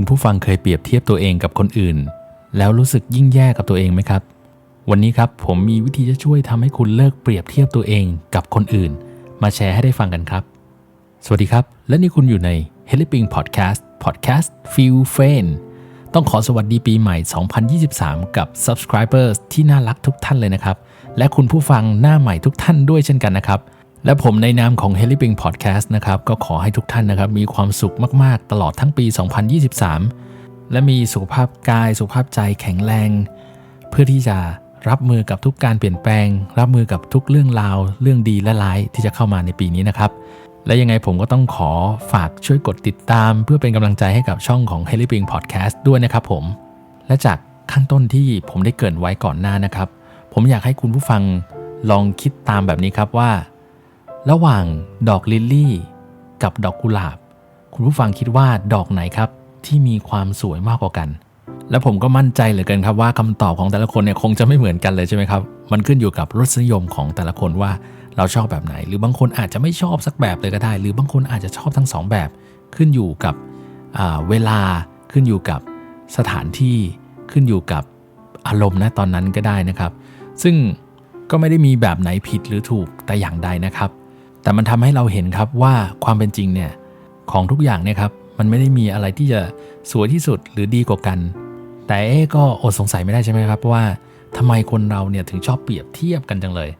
คุณผู้ฟังเคยเปรียบเทียบตัวเองกับคนอื่น แล้วรู้สึกยิ่งแย่กับตัวเองไหมครับ วันนี้ครับผมมีวิธีจะช่วยทำให้คุณเลิกเปรียบเทียบตัวเองกับคนอื่น มาแชร์ให้ได้ฟังกันครับ สวัสดีครับ และนี่คุณอยู่ใน Helping Podcast Podcast Feel f r i e n d ต้องขอสวัสดีปีใหม่ 2023 กับ Subscribers ที่น่ารักทุกท่านเลยนะครับ และคุณผู้ฟังหน้าใหม่ทุกท่านด้วยเช่นกันนะครับ และผมในนามของ h e l i p i n g Podcast นะครับ ก็ขอให้ทุกท่านนะครับ มีความสุขมาก ๆ ตลอดทั้งปี 2023 และมีสุขภาพกาย สุขภาพใจแข็งแรง เพื่อที่จะรับมือกับทุกการเปลี่ยนแปลง รับมือกับทุกเรื่องราว เรื่องดีและร้ายที่จะเข้ามาในปีนี้นะครับ และยังไงผมก็ต้องขอฝากช่วยกดติดตาม เพื่อเป็นกำลังใจให้กับช่องของ h e l i p i n g Podcast ด้วยนะครับผม และจากขั้นต้นที่ผมได้เกริ่นไว้ก่อนหน้านะครับ ผมอยากให้คุณผู้ฟังลองคิดตามแบบนี้ครับว่า ระหว่างดอกลิลลี่ กับดอกกุหลาบ คุณผู้ฟังคิดว่าดอกไหนครับ ที่มีความสวยมากกว่ากัน และผมก็มั่นใจเหลือเกินครับว่าคำตอบของแต่ละคนเนี่ยคงจะไม่เหมือนกันเลยใช่ไหมครับ มันขึ้นอยู่กับรสนิยมของแต่ละคนว่าเราชอบแบบไหน หรือบางคนอาจจะไม่ชอบสักแบบเลยก็ได้ หรือบางคนอาจจะชอบทั้งสองแบบ ขึ้นอยู่กับเวลาขึ้นอยู่กับสถานที่ขึ้นอยู่กับอารมณ์นะตอนนั้นก็ได้นะครับ ซึ่งก็ไม่ได้มีแบบไหนผิดหรือถูกแต่อย่างใดนะครับ แต่มันทำให้เราเห็นครับว่าความเป็นจริงเนี่ยของทุกอย่างเนี่ยครับมันไม่ได้มีอะไรที่จะสวยที่สุดหรือดีกว่ากัน แต่เอ๊ก็อดสงสัยไม่ได้ใช่ไหมครับว่าทำไมคนเราเนี่ยถึงชอบเปรียบเทียบกันจังเลย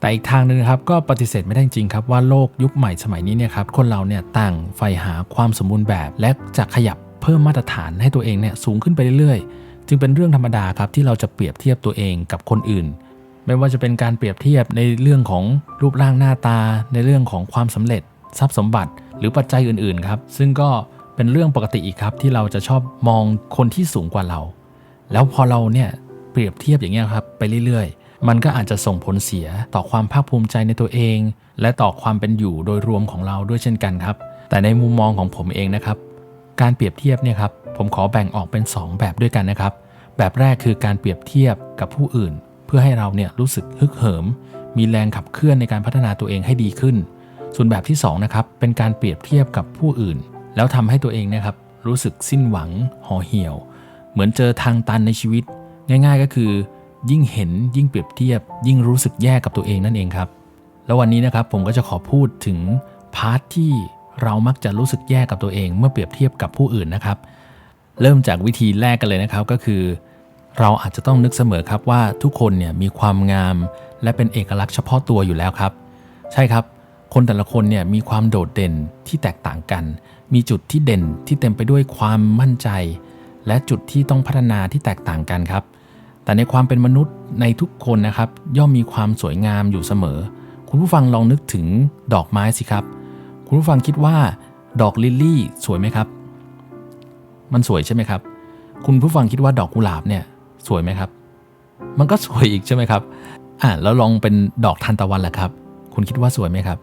แต่อีกทางหนึ่งครับก็ปฏิเสธไม่ได้จริงครับว่าโลกยุคใหม่สมัยนี้เนี่ยครับคนเราเนี่ยต่างใฝ่หาความสมบูรณ์แบบ และจะขยับเพิ่มมาตรฐานให้ตัวเองเนี่ยสูงขึ้นไปเรื่อยๆ จึงเป็นเรื่องธรรมดาครับที่เราจะเปรียบเทียบตัวเองกับคนอื่น ไม่ว่าจะเป็นการเปรียบเทียบในเรื่องของรูปร่างหน้าตา ในเรื่องของความสำเร็จ ทรัพย์สมบัติ หรือปัจจัยอื่นๆครับ ซึ่งก็เป็นเรื่องปกติอีกครับที่เราจะชอบมองคนที่สูงกว่าเรา แล้วพอเราเนี่ยเปรียบเทียบอย่างเงี้ยครับไปเรื่อยๆ มันก็อาจจะส่งผลเสียต่อความภาคภูมิใจในตัวเอง และต่อความเป็นอยู่โดยรวมของเราด้วยเช่นกันครับ แต่ในมุมมองของผมเองนะครับ การเปรียบเทียบเนี่ยครับผมขอแบ่งออกเป็น 2 แบบด้วยกันนะครับ แบบแรกคือการเปรียบเทียบกับผู้อื่น พื่อให้เราเนี่ยรู้สึกฮึกเหิม มีแรงขับเคลื่อนในการพัฒนาตัวเองให้ดีขึ้น ส่วนแบบที่2นะครับเป็นการเปรียบเทียบกับผู้อื่น แล้วทำให้ตัวเองนะครับรู้สึกสิ้นหวังห่อเหี่ยว เหมือนเจอทางตันในชีวิต ง่าย ๆ ก็คือ ยิ่งเห็นยิ่งเปรียบเทียบ ยิ่งรู้สึกแย่กับตัวเองนั่นเองครับ แล้ววันนี้นะครับผมก็จะขอพูดถึงพาร์ทที่เรามักจะรู้สึกแย่กับตัวเอง เมื่อเปรียบเทียบกับผู้อื่นนะครับ เริ่มจากวิธีแรกกันเลยนะครับก็คือ เราอาจจะต้องนึกเสมอครับว่าทุกคนเนี่ยมีความงาม และเป็นเอกลักษณ์เฉพาะตัวอยู่แล้วครับ ใช่ครับ คนแต่ละคนเนี่ยมีความโดดเด่นที่แตกต่างกัน มีจุดที่เด่นที่เต็มไปด้วยความมั่นใจ และจุดที่ต้องพัฒนาที่แตกต่างกันครับ แต่ในความเป็นมนุษย์ในทุกคนนะครับ ย่อมมีความสวยงามอยู่เสมอ คุณผู้ฟังลองนึกถึงดอกไม้สิครับ คุณผู้ฟังคิดว่า ดอกลิลลี่สวยไหมครับ มันสวยใช่ไหมครับ คุณผู้ฟังคิดว่าดอกกุหลาบเนี่ย สวยไหมครับ มันก็สวยอีกใช่ไหมครับ อ่าแล้วลองเป็นดอกทานตะวันแหละครับ คุณคิดว่าสวยไหมครับ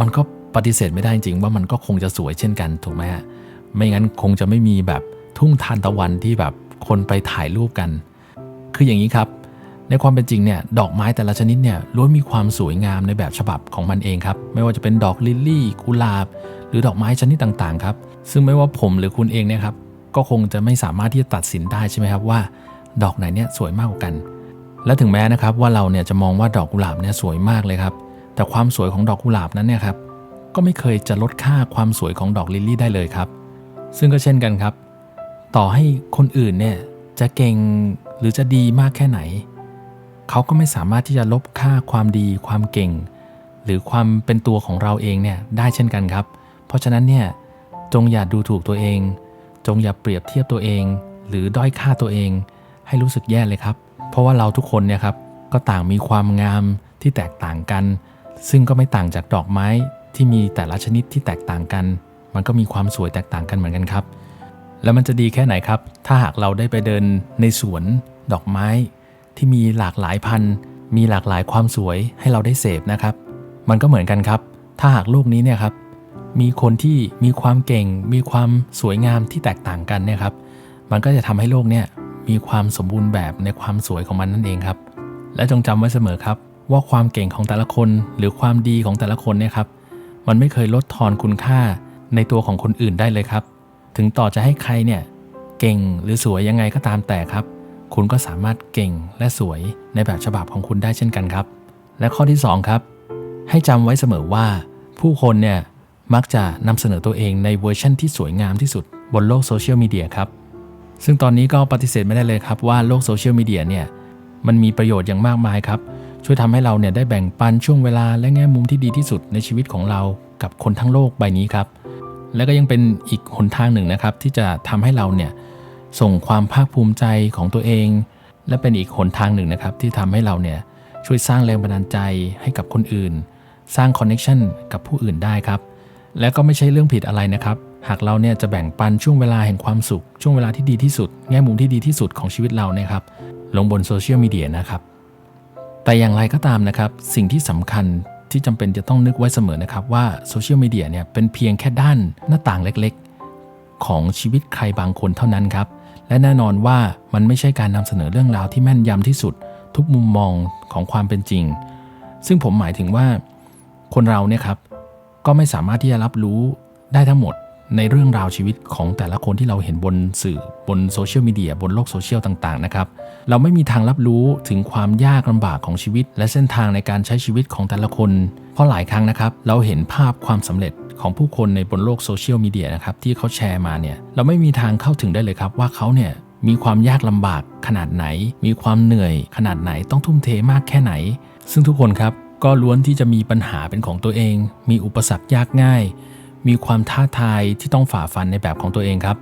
มันก็ปฏิเสธไม่ได้จริงว่ามันก็คงจะสวยเช่นกันถูกไหมฮะ ไม่งั้นคงจะไม่มีแบบทุ่งทานตะวันที่แบบคนไปถ่ายรูปกัน คืออย่างนี้ครับ ในความเป็นจริงเนี่ยดอกไม้แต่ละชนิดเนี่ยล้วนมีความสวยงามในแบบฉบับของมันเองครับ ไม่ว่าจะเป็นดอกลิลลี่กุหลาบ หรือดอกไม้ชนิดต่างๆครับ ซึ่งไม่ว่าผมหรือคุณเองเนี่ยครับ ก็คงจะไม่สามารถที่จะตัดสินได้ใช่ไหมครับว่า ดอกไหนเนี่ยสวยมากกว่ากัน และถึงแม้นะครับว่าเราเนี่ยจะมองว่าดอกกุหลาบเนี่ยสวยมากเลยครับ แต่ความสวยของดอกกุหลาบนั้นเนี่ยครับก็ไม่เคยจะลดค่าความสวยของดอกลิลลี่ได้เลยครับ ซึ่งก็เช่นกันครับ ต่อให้คนอื่นเนี่ยจะเก่งหรือจะดีมากแค่ไหน เขาก็ไม่สามารถที่จะลบค่าความดี ความเก่ง หรือความเป็นตัวของเราเองเนี่ยได้เช่นกันครับ เพราะฉะนั้นเนี่ยจงอย่าดูถูกตัวเอง จงอย่าเปรียบเทียบตัวเอง หรือด้อยค่าตัวเอง ให้รู้สึกแย่เลยครับ เพราะว่าเราทุกคนเนี่ยครับก็ต่างมีความงามที่แตกต่างกัน ซึ่งก็ไม่ต่างจากดอกไม้ที่มีแต่ละชนิดที่แตกต่างกัน มันก็มีความสวยแตกต่างกันเหมือนกันครับ แล้วมันจะดีแค่ไหนครับ ถ้าหากเราได้ไปเดินในสวนดอกไม้ ที่มีหลากหลายพันธุ์มีหลากหลายความสวยให้เราได้เสพนะครับ มันก็เหมือนกันครับ ถ้าหากโลกนี้เนี่ยครับ มีคนที่มีความเก่ง มีความสวยงามที่แตกต่างกันเนี่ยครับมันก็จะทำให้โลกเนี่ยมีความสมบูรณ์แบบในความสวยของมันนั่นเองครับ และจงจำไว้เสมอครับ ว่าความเก่งของแต่ละคนหรือความดีของแต่ละคนเนี่ยครับมันไม่เคยลดทอนคุณค่าในตัวของคนอื่นได้เลยครับ ถึงต่อจะให้ใครเนี่ยเก่งหรือสวยยังไงก็ตามแต่ครับ คุณก็สามารถเก่งและสวยในแบบฉบับของคุณได้เช่นกันครับ และข้อที่ 2 ครับ ให้จำไว้เสมอว่าผู้คนเนี่ย มักจะนำเสนอตัวเองในเวอร์ชั่นที่สวยงามที่สุดบนโลกโซเชียลมีเดียครับ ซึ่งตอนนี้ก็ปฏิเสธไม่ได้เลยครับว่าโลกโซเชียลมีเดียเนี่ยมันมีประโยชน์อย่างมากมายครับ ช่วยทำให้เราเนี่ยได้แบ่งปันช่วงเวลาและแง่มุมที่ดีที่สุดในชีวิตของเรากับคนทั้งโลกใบนี้ครับ และก็ยังเป็นอีกหนทางหนึ่งนะครับ ที่จะทำให้เราเนี่ยส่งความภาคภูมิใจของตัวเอง และเป็นอีกหนทางหนึ่งนะครับ ที่ทำให้เราเนี่ยช่วยสร้างแรงบันดาลใจให้กับคนอื่น สร้างคอนเน็ชันกับผู้อื่นได้ครับ และก็ไม่ใช่เรื่องผิดอะไรนะครับ หากเราเนี่ยจะแบ่งปันช่วงเวลาแห่งความสุข ช่วงเวลาที่ดีที่สุด แง่มุมที่ดีที่สุดของชีวิตเราเนี่ยครับ ลงบนโซเชียลมีเดียนะครับ แต่อย่างไรก็ตามนะครับ สิ่งที่สำคัญที่จำเป็นจะต้องนึกไว้เสมอนะครับว่าโซเชียลมีเดียเนี่ยเป็นเพียงแค่ด้านหน้าต่างเล็กๆ ของชีวิตใครบางคนเท่านั้นครับ และแน่นอนว่ามันไม่ใช่การนำเสนอเรื่องราวที่แม่นยำที่สุด ทุกมุมมองของความเป็นจริง ซึ่งผมหมายถึงว่า คนเราเนี่ยครับ ก็ไม่สามารถที่จะรับรู้ได้ทั้งหมดในเรื่องราวชีวิตของแต่ละคนที่เราเห็นบนสื่อบนโซเชียลมีเดียบนโลกโซเชียลต่างๆนะครับ เราไม่มีทางรับรู้ถึงความยากลำบากของชีวิต และเส้นทางในการใช้ชีวิตของแต่ละคน เพราะหลายครั้งนะครับ เราเห็นภาพความสำเร็จของผู้คนในบนโลกโซเชียลมีเดียนะครับที่เขาแชร์มาเนี่ยเราไม่มีทางเข้าถึงได้เลยครับว่าเขาเนี่ยมีความยากลำบากขนาดไหน มีความเหนื่อยขนาดไหนต้องทุ่มเทมากแค่ไหน ซึ่งทุกคนครับ ก็ล้วนที่จะมีปัญหาเป็นของตัวเอง มีอุปสรรคยากง่าย มีความท้าทายที่ต้องฝ่าฟันในแบบของตัวเองครับ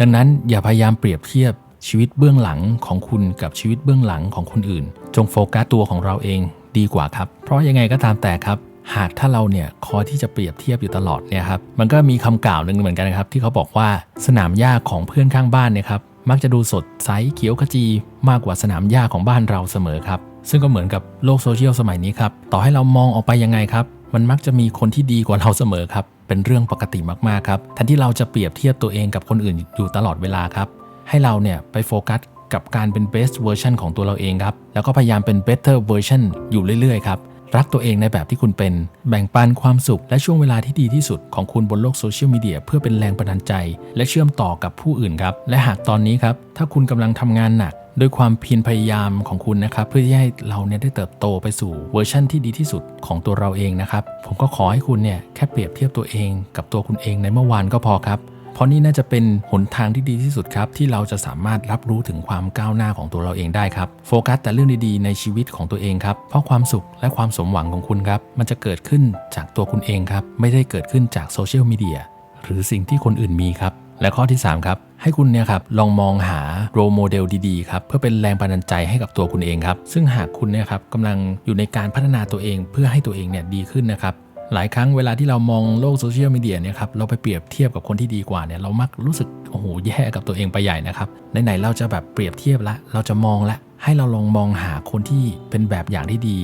ดังนั้นอย่าพยายามเปรียบเทียบชีวิตเบื้องหลังของคุณกับชีวิตเบื้องหลังของคนอื่น จงโฟกัสตัวของเราเองดีกว่าครับ เพราะยังไงก็ตามแต่ครับ หากถ้าเราเนี่ยคอยที่จะเปรียบเทียบอยู่ตลอดเนี่ยครับมันก็มีคำกล่าวหนึ่งเหมือนกันนะครับ ที่เขาบอกว่าสนามหญ้าของเพื่อนข้างบ้านเนี่ยครับมักจะดูสดใสเขียวขจีมากกว่าสนามหญ้าของบ้านเราเสมอครับ ซึ่งก็เหมือนกับโลกโซเชียลสมัยนี้ครับ ต่อให้เรามองออกไปยังไงครับ มันมักจะมีคนที่ดีกว่าเราเสมอครับ เป็นเรื่องปกติมากๆครับแทนที่เราจะเปรียบเทียบตัวเองกับคนอื่นอยู่ตลอดเวลาครับ ให้เราเนี่ยไปโฟกัสกับการเป็น best version ของตัวเราเองครับ แล้วก็พยายามเป็น better version อยู่เรื่อยๆครับ รักตัวเองในแบบที่คุณเป็น แบ่งปันความสุข และช่วงเวลาที่ดีที่สุดของคุณบนโลกโซเชียลมีเดียเพื่อเป็นแรงบันดาลใจ และเชื่อมต่อกับผู้อื่นครับ และหากตอนนี้ครับ ถ้าคุณกำลังทำงานหนัก ด้วยความเพียรพยายามของคุณนะครับ เพื่อที่ให้เราเนี่ยได้เติบโตไปสู่เวอร์ชั่นที่ดีที่สุดของตัวเราเองนะครับ ผมก็ขอให้คุณเนี่ยแค่เปรียบเทียบตัวเอง กับตัวคุณเองในเมื่อวานก็พอครับ เพราะนี่น่าจะเป็นหนทางที่ดีที่สุดครับ ที่เราจะสามารถรับรู้ถึงความก้าวหน้าของตัวเราเองได้ครับโฟกัสแต่เรื่องดีๆ ในชีวิตของตัวเองครับเพราะความสุขและความสมหวังของคุณครับมันจะเกิดขึ้นจากตัวคุณเองครับไม่ได้เกิดขึ้นจากโซเชียลมีเดียหรือสิ่งที่คนอื่นมีครับ และข้อที่ 3 ครับ ให้คุณเนี่ยครับลองมองหาโรโมเดลดีๆครับเพื่อเป็นแรงบันดาลใจให้กับตัวคุณเองครับ ซึ่งหากคุณเนี่ยครับกำลังอยู่ในการพัฒนาตัวเองเพื่อให้ตัวเองเนี่ยดีขึ้นนะครับหลายครั้งเวลาที่เรามองโลกโซเชียลมีเดียเนี่ยครับเราไปเปรียบเทียบกับคนที่ดีกว่าเนี่ยเรามักรู้สึกโอ้โหแย่กับตัวเองไปใหญ่นะครับไหนๆเราจะแบบเปรียบเทียบละ เราจะมองละ ให้เราลองมองหาคนที่เป็นแบบอย่างที่ดี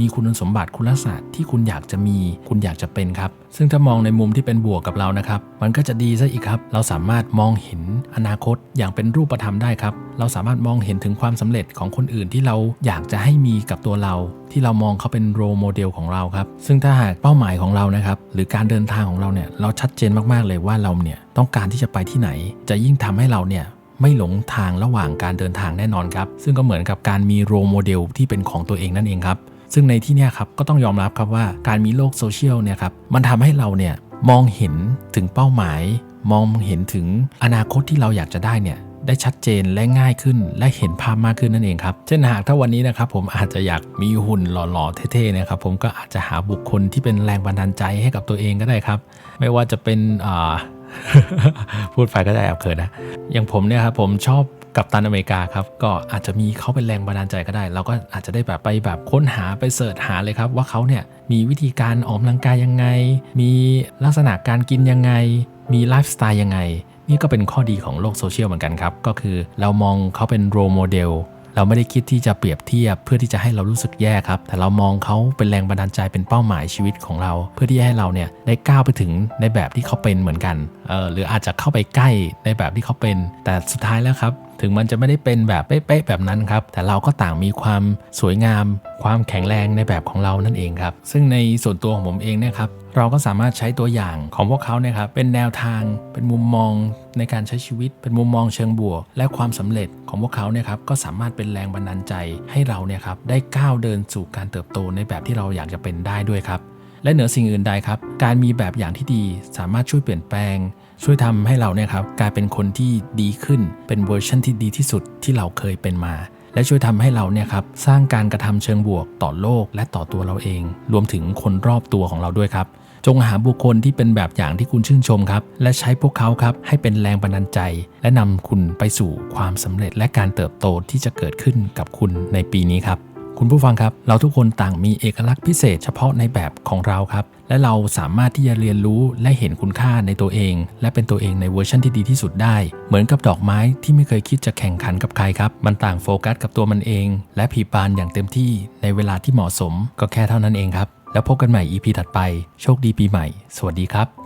มีคุณสมบัติคุณลักษณะที่คุณอยากจะมี คุณอยากจะเป็นครับ ซึ่งถ้ามองในมุมที่เป็นบวกกับเรานะครับ มันก็จะดีซะอีกครับ เราสามารถมองเห็นอนาคตอย่างเป็นรูปธรรมได้ครับ เราสามารถมองเห็นถึงความสำเร็จของคนอื่นที่เราอยากจะให้มีกับตัวเรา ที่เรามองเขาเป็นโรโมเดลของเราครับ ซึ่งถ้าหากเป้าหมายของเรานะครับ หรือการเดินทางของเราเนี่ย เราชัดเจนมากๆเลยว่าเราเนี่ยต้องการที่จะไปที่ไหน จะยิ่งทำให้เราเนี่ยไม่หลงทางระหว่างการเดินทางแน่นอนครับ ซึ่งก็เหมือนกับการมีโรโมเดลที่เป็นของตัวเองนั่นเองครับ ซึ่งในที่เนี้ยครับก็ต้องยอมรับครับว่าการมีโลกโซเชียลเนี่ยครับมันทำให้เราเนี่ยมองเห็นถึงเป้าหมาย มองเห็นถึงอนาคตที่เราอยากจะได้เนี่ยได้ชัดเจนและง่ายขึ้นและเห็นภาพมากขึ้นนั่นเองครับเช่นหากถ้าวันนี้นะครับผมอาจจะอยากมีหุ่นหล่อๆเท่ๆนะครับผมก็อาจจะหาบุคคลที่เป็นแรงบันดาลใจให้กับตัวเองก็ได้ครับ ไม่ว่าจะเป็นพูดไปก็จะแอบเขินนะอย่างผมเนี่ยครับผมชอบ กับตันอเมริกาครับก็อาจจะมีเขาเป็นแรงบันดาลใจก็ได้ เราก็อาจจะได้แบบไปแบบค้นหาไปเสิร์ชหาเลยครับ ว่าเขาเนี่ยมีวิธีการออกกำลังกายยังไง มีลักษณะการกินยังไง มีไลฟ์สไตล์ยังไง นี่ก็เป็นข้อดีของโลกโซเชียลเหมือนกันครับ ก็คือเรามองเขาเป็นโรโมเดลเราไม่ได้คิดที่จะเปรียบเทียบเพื่อที่จะให้เรารู้สึกแย่ครับ แต่เรามองเขาเป็นแรงบันดาลใจเป็นเป้าหมายชีวิตของเรา เพื่อที่จะให้เราเนี่ยได้ก้าวไปถึงในแบบที่เขาเป็นเหมือนกัน เออหรืออาจจะเข้าไปใกล้ในแบบที่เขาเป็น แต่สุดท้ายแล้วครับ ถึงมันจะไม่ได้เป็นแบบเป๊ะๆแบบนั้นครับ แต่เราก็ต่างมีความสวยงาม ความแข็งแรงในแบบของเรานั่นเองครับ ซึ่งในส่วนตัวของผมเองเนี่ยครับเราก็สามารถใช้ตัวอย่างของพวกเขาเนี่ยครับเป็นแนวทางเป็นมุมมองในการใช้ชีวิต เป็นมุมมองเชิงบวก และความสำเร็จของพวกเขาเนี่ยครับก็สามารถเป็นแรงบันดาลใจให้เราเนี่ยครับได้ก้าวเดินสู่การเติบโตในแบบที่เราอยากจะเป็นได้ด้วยครับและเหนือสิ่งอื่นใดครับ การมีแบบอย่างที่ดีสามารถช่วยเปลี่ยนแปลง ช่วยทำให้เราเนี่ยครับกลายเป็นคนที่ดีขึ้นเป็นเวอร์ชันที่ดีที่สุดที่เราเคยเป็นมา และช่วยทำให้เราเนี่ยครับสร้างการกระทำเชิงบวกต่อโลกและต่อตัวเราเอง รวมถึงคนรอบตัวของเราด้วยครับ จงหาบุคคลที่เป็นแบบอย่างที่คุณชื่นชมครับ และใช้พวกเขาครับให้เป็นแรงบันดาลใจ และนำคุณไปสู่ความสำเร็จและการเติบโตที่จะเกิดขึ้นกับคุณในปีนี้ครับคุณผู้ฟังครับ เราทุกคนต่างมีเอกลักษณ์พิเศษเฉพาะในแบบของเราครับ และเราสามารถที่จะเรียนรู้และเห็นคุณค่าในตัวเอง และเป็นตัวเองในเวอร์ชันที่ดีที่สุดได้ เหมือนกับดอกไม้ที่ไม่เคยคิดจะแข่งขันกับใครครับ มันต่างโฟกัสกับตัวมันเอง และผีบานอย่างเต็มที่ในเวลาที่เหมาะสม ก็แค่เท่านั้นเองครับ แล้วพบกันใหม่ EP ถัดไป โชคดีปีใหม่ สวัสดีครับ